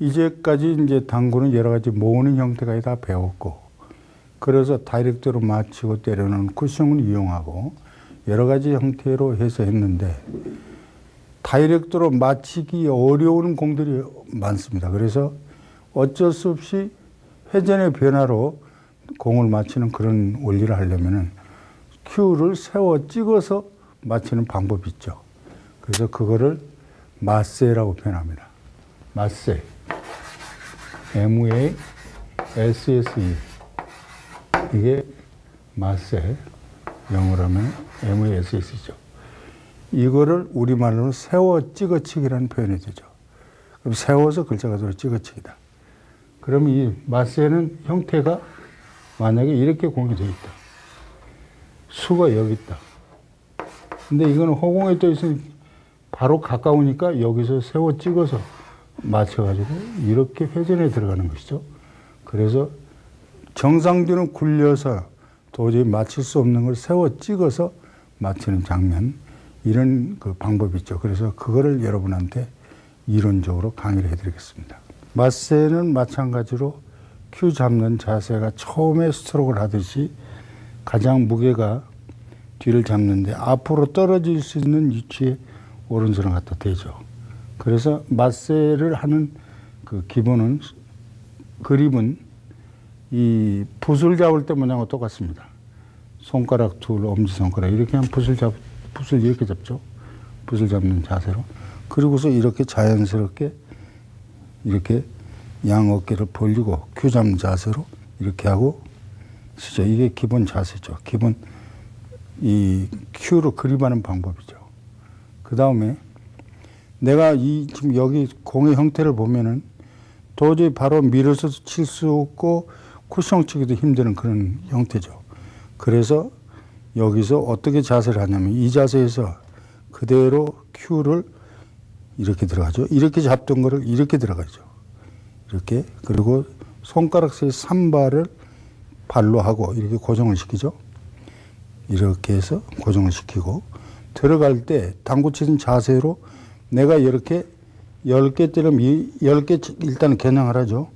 이제까지 이제 당구는 여러 가지 모으는 형태가 다 배웠고 그래서 다이렉트로 맞히고 때려는 쿠션을 이용하고 여러 가지 형태로 해서 했는데 다이렉트로 맞히기 어려운 공들이 많습니다. 그래서 어쩔 수 없이 회전의 변화로 공을 맞히는 그런 원리를 하려면은 큐를 세워 찍어서 맞히는 방법이 있죠. 그래서 그거를 마세라고 표현합니다. 마세. M-A S-S-E. 이게 마세. 영어로 하면 M-A-S-S죠. 이거를 우리말로는 세워 찍어치기라는 표현이 되죠. 그럼 세워서 글자가 들어 찍어치기다. 그럼 이 마세는 형태가 만약에 이렇게 공이 되어 있다. 수가 여기 있다. 근데 이거는 허공에 떠 있으니 바로 가까우니까 여기서 세워 찍어서 맞춰가지고 이렇게 회전에 들어가는 것이죠. 그래서 정상들은 굴려서 도저히 맞출 수 없는 걸 세워 찍어서 맞추는 장면 이런 그 방법이 있죠. 그래서 그거를 여러분한테 이론적으로 강의를 해드리겠습니다. 맞세는 마찬가지로 큐 잡는 자세가 처음에 스트로크를 하듯이 가장 무게가 뒤를 잡는데 앞으로 떨어질 수 있는 위치에 오른손을 갖다 대죠. 그래서 맞세를 하는 그 기본은 그립은 이 붓을 잡을 때 모양과 똑같습니다. 손가락 둘, 엄지 손가락 이렇게 하면 붓을 잡 붓을 이렇게 잡죠. 붓을 잡는 자세로. 그리고서 이렇게 자연스럽게 이렇게 양 어깨를 벌리고 큐 잡는 자세로 이렇게 하고 쓰죠. 이게 기본 자세죠. 기본 이 큐로 그립하는 방법이죠. 그 다음에 내가 이 지금 여기 공의 형태를 보면은 도저히 바로 밀어서 칠 수 없고 쿠션 치기도 힘드는 그런 형태죠. 그래서 여기서 어떻게 자세를 하냐면 이 자세에서 그대로 큐를 이렇게 들어가죠. 이렇게 잡던 거를 이렇게 들어가죠. 이렇게 그리고 손가락 사이 삼발을 발로 하고 이렇게 고정을 시키죠. 이렇게 해서 고정을 시키고 들어갈 때 당구 치는 자세로 내가 이렇게 열개 때리면 이열개 일단 겨냥을 하죠.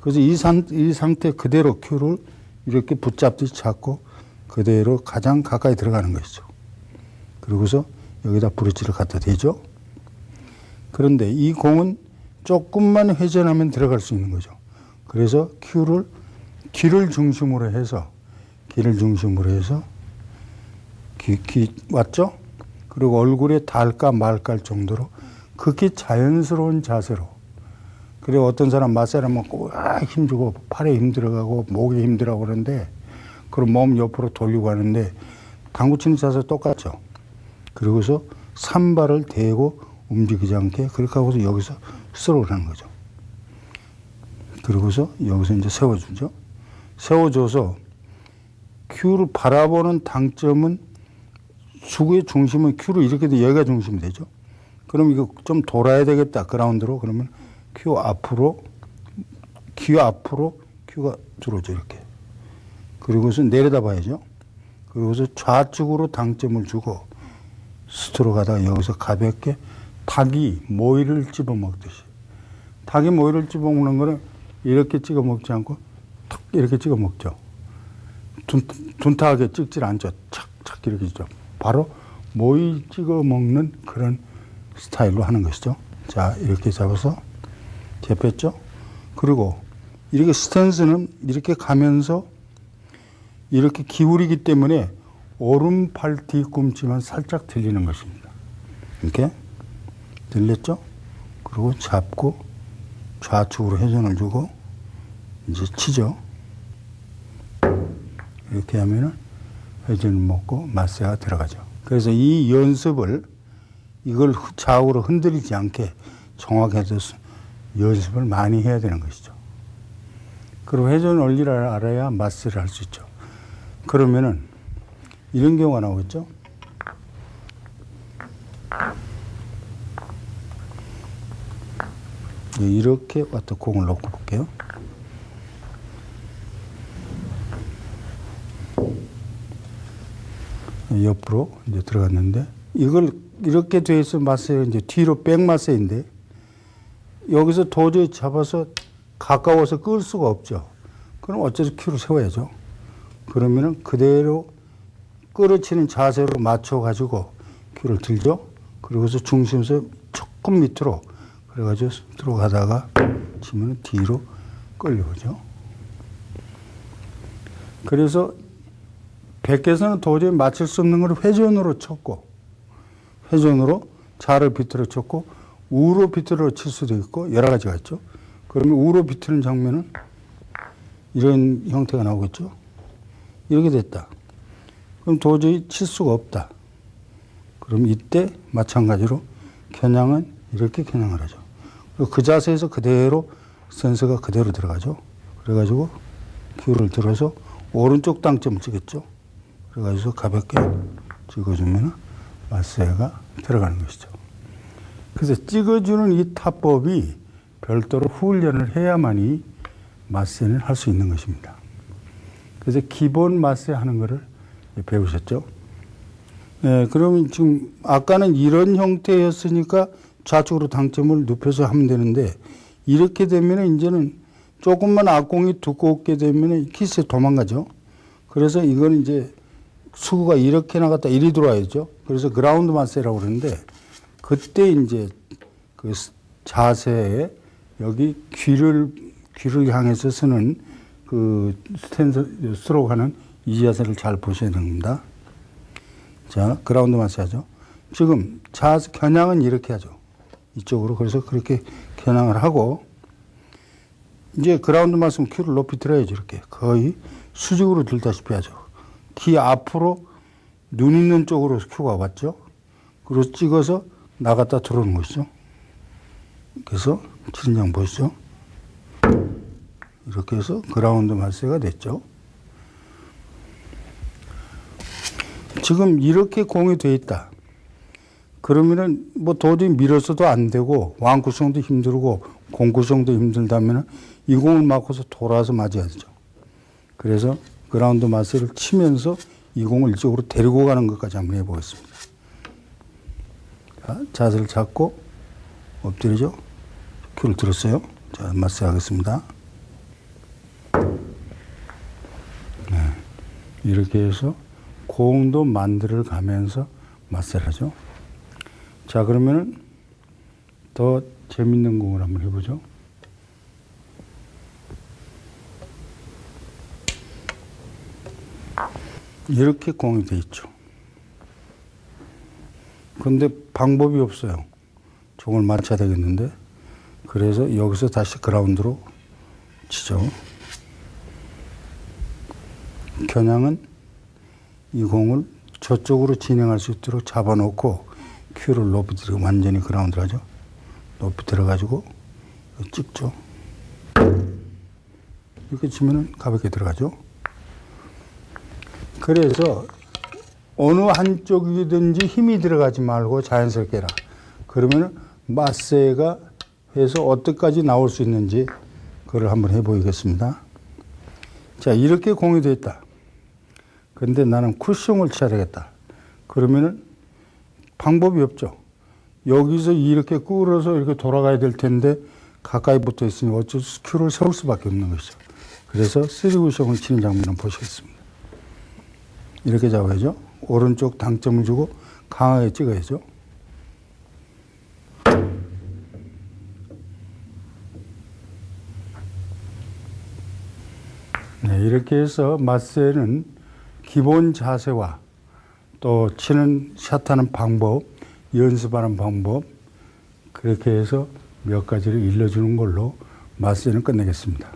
그래서 이, 상, 이 상태 그대로 큐를 이렇게 붙잡듯이 잡고 그대로 가장 가까이 들어가는 것이죠. 그리고서 여기다 브릿지를 갖다 대죠. 그런데 이 공은 조금만 회전하면 들어갈 수 있는 거죠. 그래서 큐를 귀를 중심으로 해서 귀를 중심으로 해서 귀, 귀 왔죠? 그리고 얼굴에 닿을까 말까 할 정도로 극히 자연스러운 자세로 그리고 어떤 사람 마사라면 꽉 힘주고 팔에 힘 들어가고 목에 힘 들어가고 그러는데 그럼 몸 옆으로 돌리고 하는데 당구 치는 자세 똑같죠. 그리고서 산발을 대고 움직이지 않게 그렇게 하고서 여기서 스로를 하는 거죠. 그리고서 여기서 이제 세워주죠. 세워줘서 큐를 바라보는 당점은 수구의 중심은 큐로 이렇게 돼 여기가 중심이 되죠. 그럼 이거 좀 돌아야 되겠다 그라운드로 그러면 큐 앞으로 큐 앞으로 큐가 들어오죠 이렇게. 그리고서 내려다 봐야죠. 그리고서 좌측으로 당점을 주고 스트로 가다가 여기서 가볍게 닭이 모이를 집어 먹듯이 닭이 모이를 집어 먹는 거는 이렇게 찍어 먹지 않고 탁 이렇게 찍어 먹죠. 둔, 둔탁하게 찍질 않죠. 착착 이렇게 죠 바로 모이 찍어 먹는 그런 스타일로 하는 것이죠. 자, 이렇게 잡아서 접했죠. 그리고 이렇게 스탠스는 이렇게 가면서 이렇게 기울이기 때문에 오른팔 뒤꿈치만 살짝 들리는 것입니다. 이렇게 들렸죠? 그리고 잡고 좌측으로 회전을 주고 이제 치죠. 이렇게 하면은 회전을 먹고 마세가 들어가죠. 그래서 이 연습을 이걸 좌우로 흔들리지 않게 정확하게 연습을 많이 해야 되는 것이죠. 그리고 회전 원리를 알아야 마스를 할 수 있죠. 그러면은 이런 경우가 나오겠죠. 이렇게 왔다 공을 놓고 볼게요. 옆으로 이제 들어갔는데 이걸 이렇게 돼 있어 마세요. 이제 뒤로 백 마세인데 여기서 도저히 잡아서 가까워서 끌 수가 없죠. 그럼 어째서 큐를 세워야죠. 그러면은 그대로 끌어치는 자세로 맞춰가지고 큐를 들죠. 그리고서 중심에서 조금 밑으로 그래가지고 들어가다가 치면 뒤로 끌려오죠. 그래서 백에서는 도저히 맞출 수 없는 걸 회전으로 쳤고 회전으로 좌를 비틀어 쳤고 우로 비틀어 칠 수도 있고 여러 가지가 있죠. 그러면 우로 비트는 장면은 이런 형태가 나오겠죠. 이렇게 됐다. 그럼 도저히 칠 수가 없다. 그럼 이때 마찬가지로 겨냥은 이렇게 겨냥을 하죠. 그 자세에서 그대로 센서가 그대로 들어가죠. 그래가지고 큐를 들어서 오른쪽 당점을 찍겠죠. 그래가지고 가볍게 찍어주면 마세가 들어가는 것이죠. 그래서 찍어주는 이 타법이 별도로 훈련을 해야만이 마세는 할 수 있는 것입니다. 그래서 기본 마세 하는 거를 배우셨죠. 네, 그러면 지금 아까는 이런 형태였으니까 좌측으로 당점을 눕혀서 하면 되는데 이렇게 되면 이제는 조금만 악공이 두껍게 되면 키스에 도망가죠. 그래서 이건 이제 수구가 이렇게 나갔다 이리 들어와야죠. 그래서 그라운드 마세라고 그러는데 그때 이제 그 스- 자세에 여기 귀를 귀를 향해서 쓰는 그 스탠서 스로가는 이 자세를 잘 보셔야 됩니다. 자, 그라운드 마사죠. 지금 자 겨냥은 이렇게 하죠. 이쪽으로 그래서 그렇게 겨냥을 하고 이제 그라운드 마스면 큐를 높이 들어야죠. 이렇게 거의 수직으로 들다시피 하죠. 귀 앞으로 눈 있는 쪽으로 큐가 왔죠. 그리고 찍어서 나갔다 들어오는 것이죠. 그래서 진장 보시죠. 이렇게 해서 그라운드 마스가 됐죠. 지금 이렇게 공이 돼 있다. 그러면은 뭐 도저히 밀어서도 안 되고 왕 구성도 힘들고 공 구성도 힘들다면은 이 공을 맞고서 돌아서 맞아야 되죠. 그래서 그라운드 마스를 치면서 이 공을 이쪽으로 데리고 가는 것까지 한번 해보겠습니다. 자, 자세를 잡고 엎드리죠. 큐를 들었어요. 자, 마스 하겠습니다. 네, 이렇게 해서 공도 만들어 가면서 마스를 하죠. 자, 그러면은 더 재밌는 공을 한번 해보죠. 이렇게 공이 돼 있죠. 그런데 방법이 없어요. 종을 맞춰야 되겠는데. 그래서 여기서 다시 그라운드로 치죠. 겨냥은 이 공을 저쪽으로 진행할 수 있도록 잡아놓고 큐를 높이 들어 완전히 그라운드를 하죠. 높이 들어가지고 찍죠. 이렇게 치면은 가볍게 들어가죠. 그래서 어느 한쪽이든지 힘이 들어가지 말고 자연스럽게 해라. 그러면 마세가 해서 어디까지 나올 수 있는지 그걸 한번 해보이겠습니다. 자, 이렇게 공이 있다. 근데 나는 쿠션을 쳐야 되겠다. 그러면은 방법이 없죠. 여기서 이렇게 끌어서 이렇게 돌아가야 될 텐데 가까이 붙어 있으니 어쩔 수 큐를 세울 수밖에 없는 것이죠. 그래서 쓰리 쿠션을 치는 장면을 보시겠습니다. 이렇게 잡아야죠. 오른쪽 당점을 주고 강하게 찍어야죠. 네, 이렇게 해서 마세는 기본 자세와 또 치는 샷하는 방법, 연습하는 방법 그렇게 해서 몇 가지를 일러주는 걸로 마세는 끝내겠습니다.